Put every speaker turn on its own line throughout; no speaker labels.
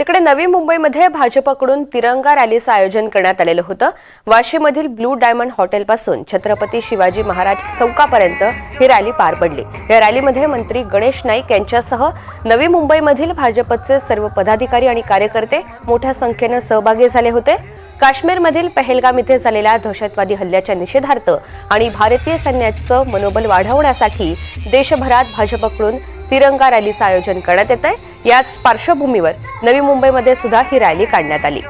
तिकडे नवी मुंबईमध्ये भाजपकडून तिरंगा रॅलीचं आयोजन करण्यात आलेलं होतं. वाशीमधील ब्लू डायमंड हॉटेलपासून छत्रपती शिवाजी महाराज चौकापर्यंत ही रॅली पार पडली. या रॅलीमध्ये मंत्री गणेश नाईक यांच्यासह नवी मुंबईमधील भाजपचे सर्व पदाधिकारी आणि कार्यकर्ते मोठ्या संख्येनं सहभागी झाले होते. काश्मीरमधील पहलगाम इथे झालेल्या दहशतवादी हल्ल्याच्या निषेधार्थ आणि भारतीय सैन्याचं मनोबल वाढवण्यासाठी देशभरात भाजपकडून तिरंगा रॅलीचं आयोजन करण्यात येत आहे याच पार्श्वभूमीवर नवी मुंबईमध्ये सुद्धा ही रॅली काढण्यात आली.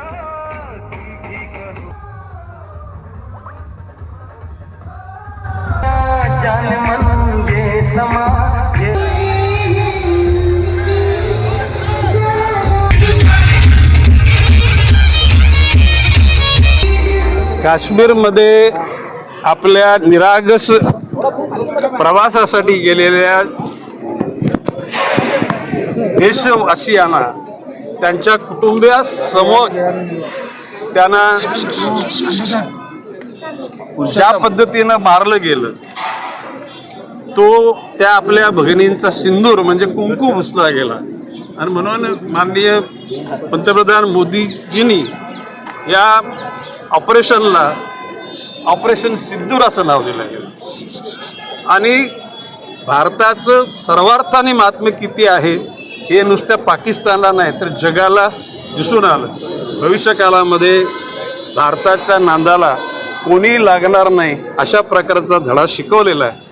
काश्मीरमध्ये आपल्या निरागस प्रवासासाठी गेलेल्या देशवासियांना त्यांच्या कुटुंबियासमोर त्यांना ज्या पद्धतीनं मारलं गेलं तो त्या आपल्या भगिनींचा सिंदूर म्हणजे कुंकू पुसला गेला. आणि म्हणून माननीय पंतप्रधान मोदीजींनी या ऑपरेशनला ऑपरेशन सिंदूर असं नाव दिलं गेलं. आणि भारताचं सर्वार्थाने महात्म्य किती आहे हे नुसत्या पाकिस्तानला नाही तर जगाला दिसून आलं. भविष्यकाळामध्ये भारताच्या नांदाला कोणी लागणार नाही अशा प्रकारचा धडा शिकवलेला आहे.